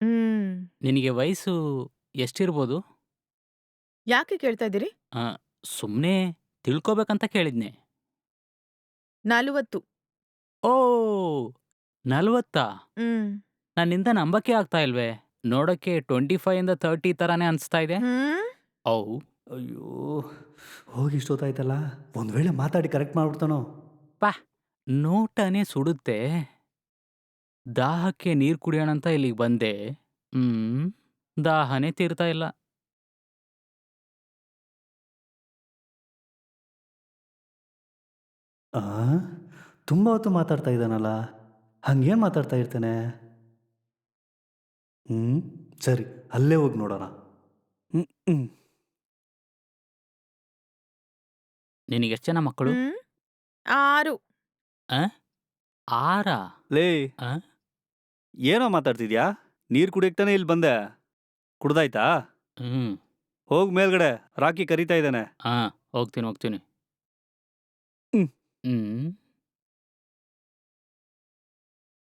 ಹ್ಮ್. ನಿನಗೆ ವಯಸ್ಸು ಎಷ್ಟಿರ್ಬೋದು? ಯಾಕೆ ಕೇಳ್ತಾ ಇದ್ದೀರಿ? ಆ, ಸುಮ್ನೆ ತಿಳ್ಕೋಬೇಕಂತ ಕೇಳಿದ್ನೆ. 40 ಓಹ್! 40 ಹ್ಮ್. ನನ್ನಿಂದ ನಂಬಕ್ಕೆ ಆಗ್ತಾ ಇಲ್ವೇ? ನೋಡಕ್ಕೆ 25 ಇಂದ 30 ತರಾನೇ ಅನ್ಸ್ತಾ ಇದೆ. ಹ್ಮ್? ಅಯ್ಯೋ ಹೋಗಿ ಇಷ್ಟೊತ್ತಾಯ್ತಲ್ಲ ಒಂದ್ ವೇಳೆ ಮಾತಾಡಿ ಕರೆಕ್ಟ್ ಮಾಡ್ಬಿಡ್ತಾನೋ ಪಾ ನೋಟನೇ ಸುಡುತ್ತೆ. ದಾಹಕ್ಕೆ ನೀರ್ ಕುಡಿಯೋಣ ಅಂತ ಇಲ್ಲಿಗೆ ಬಂದೆ. ಹ್ಮ್. ದಾಹನೇ ತೀರ್ತಾ ಇಲ್ಲ. ಆ ತುಂಬ ಹೊತ್ತು ಮಾತಾಡ್ತಾ ಇದ್ದಾನಲ್ಲ ಹಂಗೇನ್ ಮಾತಾಡ್ತಾ ಇರ್ತಾನೆ ಹ್ಮ್. ಸರಿ ಅಲ್ಲೇ ಹೋಗಿ ನೋಡೋಣ ಹ್ಞೂ ನಿನಗ್ ಎಷ್ಟ್ ಜನ ಮಕ್ಕಳು? ಆರು 6 ಆರಾ? ಲೇ ಆ? ಏನೋ ಮಾತಾಡ್ತಿದ್ಯಾ ನೀರು ಕುಡಿಯಕ್ತಾನೆ ತಾನೇ ಇಲ್ಲಿ ಬಂದೆ ಕುಡ್ದಾಯ್ತಾ ಹ್ಮ್. ಹೋಗ್ ಮೇಲ್ಗಡೆ ರಾಕಿ ಕರಿತಾ ಇದ್ದಾನೆ ಹಾ ಹೋಗ್ತೀನಿ ಹೋಗ್ತೀನಿ. ಹ್ಮ್.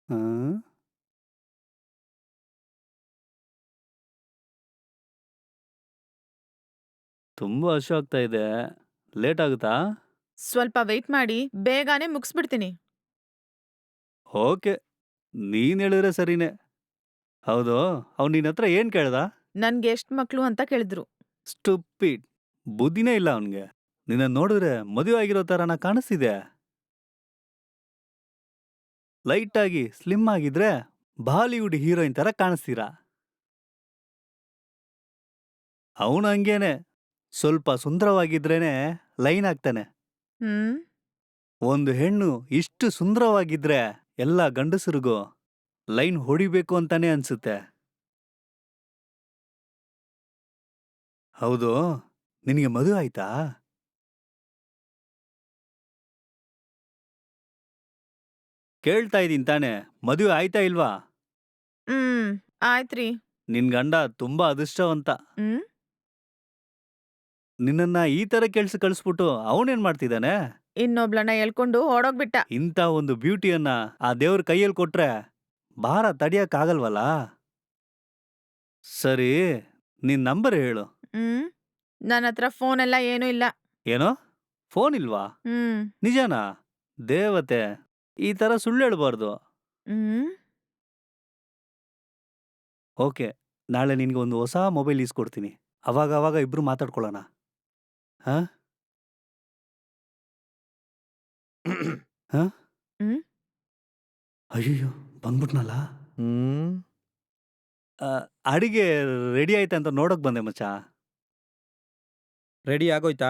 ಹ್ಮ್. ತುಂಬ ಹಶು ಆಗ್ತಾ ಇದೆ ಲೇಟ್ ಆಗುತ್ತಾ ಸ್ವಲ್ಪ ವೆಯ್ಟ್ ಮಾಡಿ ಬೇಗನೆ ಮುಗಿಸ್ಬಿಡ್ತೀನಿ. ಓಕೆ ನೀನು ಹೇಳಿದ್ರೆ ಸರಿನೇ. ಹೌದು ಅವ್ನು ನಿನ್ನ ಹತ್ರ ಏನ್ ಕೇಳ್ದ? ನನ್ಗೆ ಎಷ್ಟ್ ಮಕ್ಳು ಅಂತ ಕೇಳಿದ್ರು. ಸ್ಟುಪಿಡ್. ಬುದ್ಧಿನೇ ಇಲ್ಲ ಅವನಿಗೆ. ನಿನ್ನ ನೋಡಿದ್ರೆ ಮದುವೆ ಆಗಿರೋ ಥರನ ಕಾಣಿಸ್ತಿದೆ. ಲೈಟ್ ಆಗಿ ಸ್ಲಿಮ್ ಆಗಿದ್ರೆ ಬಾಲಿವುಡ್ ಹೀರೋಯಿನ್ ಥರ ಕಾಣಿಸ್ತೀರಾ. ಅವನು ಹಂಗೇನೆ. ಸ್ವಲ್ಪ ಸುಂದರವಾಗಿದ್ರೇನೆ ಲೈನ್ ಆಗ್ತಾನೆ. ಹ್ಮ್? ಒಂದು ಹೆಣ್ಣು ಇಷ್ಟು ಸುಂದರವಾಗಿದ್ರೆ ಎಲ್ಲ ಗಂಡಸರಿಗೂ ಲೈನ್ ಹೊಡಿಬೇಕು ಅಂತಾನೆ ಅನ್ಸುತ್ತೆ ಹೌದು ನಿನಗೆ ಮದುವೆ ಆಯ್ತಾ ಕೇಳ್ತಾ ಇದೀನ್ ತಾನೆ ಮದುವೆ ಆಯ್ತಾ ಇಲ್ವಾ ಹ್ಮ್. ಆಯ್ತ್ರಿ. ನಿನ್ ಗಂಡ ತುಂಬಾ ಅದೃಷ್ಟವಂತ ಹ್ಮ್? ನಿನ್ನನ್ನ ಈ ತರ ಕೆಲ್ಸ ಕಳಿಸ್ಬಿಟ್ಟು ಅವನೇನ್ ಮಾಡ್ತಿದ್ದಾನೆ ಇನ್ನೊಬ್ಳನ್ನ ಎಳ್ಕೊಂಡು ಓಡೋಗ್ಬಿಟ್ಟ. ಇಂಥ ಒಂದು ಬ್ಯೂಟಿಯನ್ನ ಆ ದೇವ್ರ ಕೈಯಲ್ಲಿ ಕೊಟ್ರೆ ಭಾರ ತಡಿಯಕ್ಕಾಗಲ್ವಲ್ಲ ಸರಿ ನಿನ್ ನಂಬರ್ ಹೇಳು ಹ್ಮ್? ನನ್ನ ಹತ್ರ ಫೋನ್ ಎಲ್ಲ ಏನೂ ಇಲ್ಲ. ಏನೋ ಫೋನ್ ಇಲ್ವಾ ಹ್ಮ್. ನಿಜನಾ ದೇವತೆ ಈ ತರ ಸುಳ್ಳು ಹೇಳ್ಬಾರ್ದು ಹ್ಮ್? ಓಕೆ ನಾಳೆ ನಿನ್ಗೆ ಒಂದು ಹೊಸ ಮೊಬೈಲ್ ಈಸ್ಕೊಡ್ತೀನಿ ಅವಾಗ ಅವಾಗ ಇಬ್ರು ಮಾತಾಡ್ಕೊಳ್ಳೋಣ ಹಾ ಹಾ? ಹ್ಮ್? ಅಯ್ಯೋ ಬಂದ್ಬಿಟ್ನಲ್ಲ? ಹ್ಮ್. ಆ, ಅಡಿಗೆ ರೆಡಿ ಆಯ್ತಾ ಅಂತ ನೋಡಕ್ ಬಂದೆ ಮಚ್ಚ. ರೆಡಿ ಆಗೋಯ್ತಾ?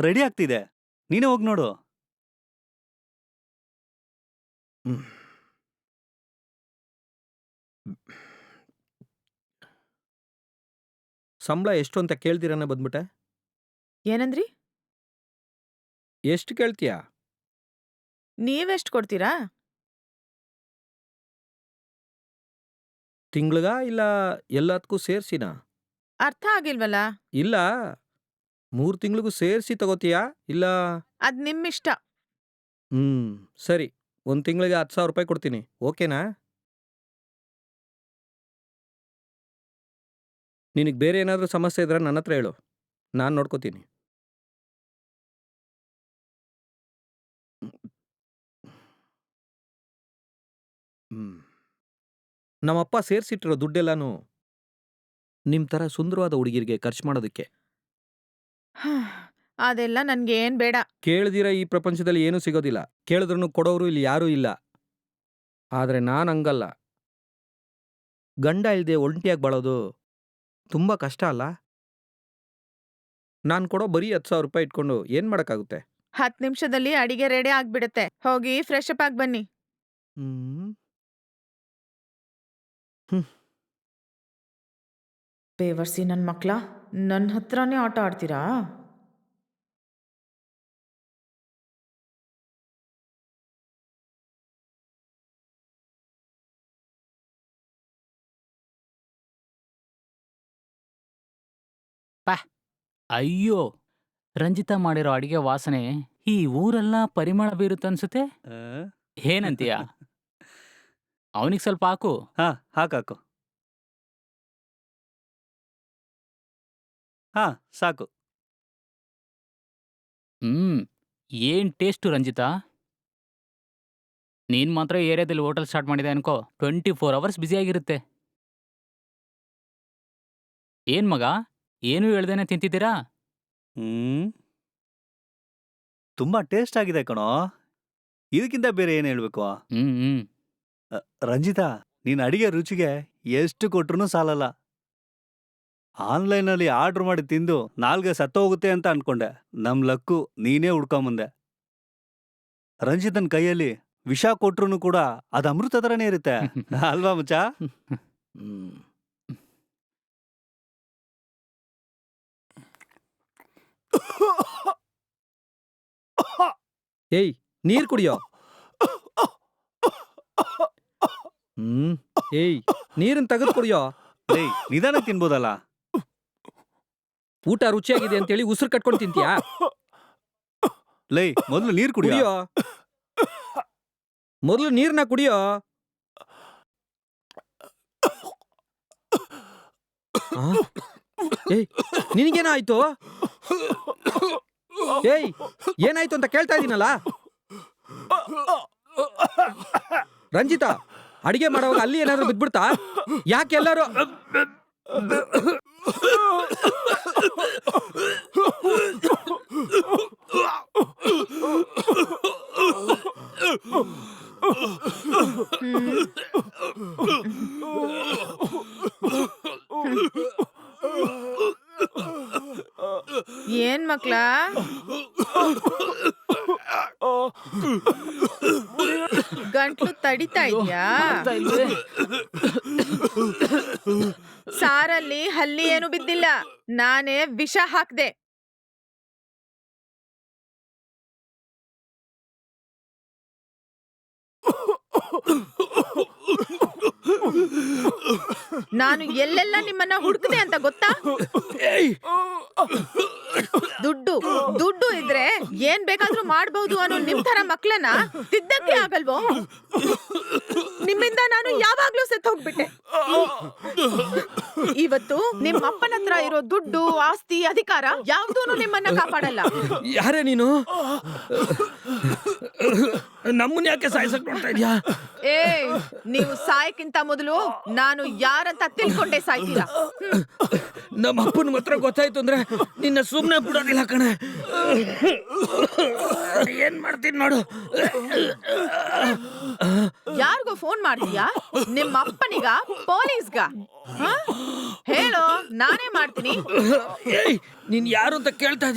ರೆಡಿ ಆಗ್ತಿದೆ. ನೀನೇ ಹೋಗಿ ನೋಡು. ಹ್ಮ್. ಸಂಬಳ ಎಷ್ಟು ಅಂತ ಕೇಳ್ತೀರನ್ನ ಬಂದ್ಬಿಟ್ಟೆ? ಏನಂದ್ರಿ? ಎಷ್ಟು ಕೇಳ್ತೀಯಾ? ನೀವೆಷ್ಟ್ ಕೊಡ್ತೀರಾ? ತಿಂಗಳಿಗಾ ಇಲ್ಲ ಎಲ್ಲದಕ್ಕೂ ಸೇರಿಸಿನ? ಅರ್ಥ ಆಗಿಲ್ವಲ್ಲ? ಇಲ್ಲ. ಮೂರು ತಿಂಗಳಿಗೂ ಸೇರಿಸಿ ತಗೋತೀಯಾ? ಇಲ್ಲ? ಅದ್ ನಿಮ್ಮಿಷ್ಟ. ಹ್ಮ್ ಸರಿ. ಒಂದು ತಿಂಗಳಿಗೆ ಹತ್ತು ಸಾವಿರ ರೂಪಾಯಿ ಕೊಡ್ತೀನಿ. ಓಕೆನಾ? ನಿನಗೆ ಬೇರೆ ಏನಾದರೂ ಸಮಸ್ಯೆ ಇದ್ರೆ ನನ್ನ ಹತ್ರ ಹೇಳು. ನಾನು ನೋಡ್ಕೋತೀನಿ. ಹ್ಮ್. ನಮ್ಮಪ್ಪ ಸೇರಿಸಿಟ್ಟಿರೋ ದುಡ್ಡೆಲ್ಲಾನು ನಿಮ್ಮ ತರ ಸುಂದರವಾದ ಹುಡುಗಿರಿಗೆ ಖರ್ಚು ಮಾಡೋದಕ್ಕೆ ಅದೆಲ್ಲ ನನ್ಗೇನ್ ಬೇಡ. ಕೇಳ್ದಿರ ಈ ಪ್ರಪಂಚದಲ್ಲಿ ಏನೂ ಸಿಗೋದಿಲ್ಲ ಕೇಳಿದ್ರೂ ಕೊಡೋರು ಇಲ್ಲಿ ಯಾರೂ ಇಲ್ಲ ಆದರೆ ನಾನು ಹಂಗಲ್ಲ ಗಂಡ ಇಲ್ಲದೆ ಒಂಟಿಯಾಗಿ ಬಾಳೋದು ತುಂಬ ಕಷ್ಟ ಅಲ್ಲ ನಾನು ಕೊಡೋ ಬರೀ ಹತ್ತು ಸಾವಿರ ರೂಪಾಯಿ ಇಟ್ಕೊಂಡು ಏನು ಮಾಡೋಕ್ಕಾಗುತ್ತೆ ಹತ್ತು ನಿಮಿಷದಲ್ಲಿ ಅಡಿಗೆ ರೆಡಿ ಆಗ್ಬಿಡತ್ತೆ. ಹೋಗಿ ಫ್ರೆಶ್ ಅಪ್ ಆಗಿ ಬನ್ನಿ. ಹ್ಮ್ ಬೇವರ್ಸಿ ನನ್ನ ಮಕ್ಳ ನನ್ನ ಹತ್ರನೇ ಆಟ ಆಡ್ತೀರಾ? ಅಯ್ಯೋ! ರಂಜಿತಾ ಮಾಡಿರೋ ಅಡಿಗೆ ವಾಸನೆ ಈ ಊರೆಲ್ಲ ಪರಿಮಳ ಬೀರುತ್ತನ್ಸುತ್ತೆ? ಆ? ಏನಂತೀಯ? ಅವನಿಗೆ ಸ್ವಲ್ಪ ಹಾಕು. ಹಾ ಹಾಕಾಕು ಹಾ ಸಾಕು. ಹ್ಮ್ ಏನ್ ಟೇಸ್ಟು ರಂಜಿತಾ? ನೀನ್ ಮಾತ್ರ ಏರಿಯಾದಲ್ಲಿ ಹೋಟೆಲ್ ಸ್ಟಾರ್ಟ್ ಮಾಡಿದೆ ಅನ್ಕೋ. ಟ್ವೆಂಟಿ ಫೋರ್ ಅವರ್ಸ್ ಬ್ಯುಸಿಯಾಗಿರುತ್ತೆ ಏನ್ ಮಗ ಏನು ಹೇಳ್ದೇನೆ ತಿಂತಿದ್ದೀರಾ? ಹ್ಮ್. ತುಂಬಾ ಟೇಸ್ಟ್ ಆಗಿದೆ ಕಣೋ. ಇದಕ್ಕಿಂತ ಬೇರೆ ಏನು ಹೇಳ್ಬೇಕು? ಹ್ಮ್ ಹ್ಮ್. ರಂಜಿತಾ, ನೀನು ಅಡಿಗೆ ರುಚಿಗೆ ಎಷ್ಟು ಕೊಟ್ರೂ ಸಾಲಲ್ಲ. ಆನ್ಲೈನಲ್ಲಿ ಆರ್ಡ್ರ್ ಮಾಡಿ ತಿಂದು ನಾಲ್ಗೆ ಸತ್ತೋಗುತ್ತೆ ಅಂತ ಅನ್ಕೊಂಡೆ. ನಮ್ ಲಕ್ಕು ನೀನೇ ಹುಡ್ಕೊಂಬಂದೆ. ರಂಜಿತನ್ ಕೈಯಲ್ಲಿ ವಿಷ ಕೊಟ್ರು ಕೂಡ ಅದು ಅಮೃತ ಥರನೇ ಇರುತ್ತೆ. ಅಲ್ವಾ ಮುಚ್ಚ. ಏಯ್, ನೀರ್ ಕುಡಿಯೋ. ಹ್ಮ್. ಏಯ್ ನೀರನ್ ತೆಗೆದು ಕುಡಿಯೋ ಏಯ್ ನಿಧಾನ ತಿನ್ಬೋದಲ್ಲ? ಊಟ ರುಚಿಯಾಗಿದೆ ಅಂತ ಹೇಳಿ ಉಸಿರು ಕಟ್ಕೊಂಡು ತಿಂತೀಯಾ? ಲೈ ಮೊದಲು ನೀರು ಕುಡಿಯೋ. ಕುಡಿಯೋ? ಮೊದಲು ನೀರ್ನ ಕುಡಿಯೋ? ಆ? ಏಯ್ ನಿನಗೇನಾಯ್ತು? ಏಯ್ ಏನಾಯ್ತು ಅಂತ ಕೇಳ್ತಾ ಇದೀನಲ್ಲ? ರಂಜಿತಾ ಅಡಿಗೆ ಮಾಡುವಾಗ ಅಲ್ಲಿ ಏನಾದ್ರು ಬಿದ್ಬಿಡ್ತಾ ಯಾಕೆ ಎಲ್ಲರೂ ಏನ್ ಮಕ್ಳ? ಗಂಟ್ಲು ತಡಿತಾ ಇದ್ಯಾ? ಸಾರಲ್ಲಿ ಹಲ್ಲಿ ಏನು ಬಿದ್ದಿಲ್ಲ. ನಾನೇ ವಿಷ ಹಾಕ್ದೆ. ನಾನು ಎಲ್ಲೆಲ್ಲ ನಿಮ್ಮನ್ನ ಹುಡುಕದೆ ಅಂತ ಗೊತ್ತಾ? ದುಡ್ಡು ದುಡ್ಡು ಇದ್ರೆ ಏನ್ ಬೇಕಾದ್ರೂ ಮಾಡಬಹುದು ಅನ್ನೋ ನಿಮ್ ತರ ಮಕ್ಳನ್ನ ತಿದ್ದಕ್ಕೆ ಆಗಲ್ವೋ? ನಿಮ್ಮಿಂದ ನಾನು ಯಾವಾಗ್ಲೂ ಸೆತ್ ಹೋಗ್ಬಿಟ್ಟೆ ಇವತ್ತು ನಿಮ್ಮ ಅಪ್ಪನ ಹತ್ರ ಇರೋ ದುಡ್ಡು ಆಸ್ತಿ ಅಧಿಕಾರ ಯಾವ್ದೂನು ನಿಮ್ಮನ್ನ ಕಾಪಾಡಲ್ಲ. ಯಾರೇ ನೀನು? ನಮ್ಮನ್ನ ಯಾಕೆ ಸಾಯಿಸಕ್ ನೋಡ್ತಾ ಇದ್ಯಾ? ಏ ನೀವು ಸಾಯಕ್ಕಿಂತ ಮೊದಲು ನಾನು ಯಾರಂತ ತಿಳ್ಕೊಂಡೆ ಸಾಯ್ತೀರಾ? ನಮ್ಮ ಅಪ್ಪನ ಮಾತ್ರ ಗೊತ್ತಾಯ್ತು ಅಂದ್ರೆ ನಿನ್ನ ಸುಮ್ಮನೆ ಬಿಡೋದಿಲ್ಲ ಕಣೆ. ಏನ್ ಮಾಡ್ತೀನಿ ನೋಡು. ಯಾರಿಗೋ ಫೋನ್ ಮಾಡ್ತೀಯಾ? ನಿಮ್ಮ ಅಪ್ಪನಿಗ? ಪೊಲೀಸ್ಗ? ಹೇಳೋ ನಾನೇ ಮಾಡ್ತೀನಿ. ನೀನ್ ಯಾರು ಅಂತ ಕೇಳ್ತಾ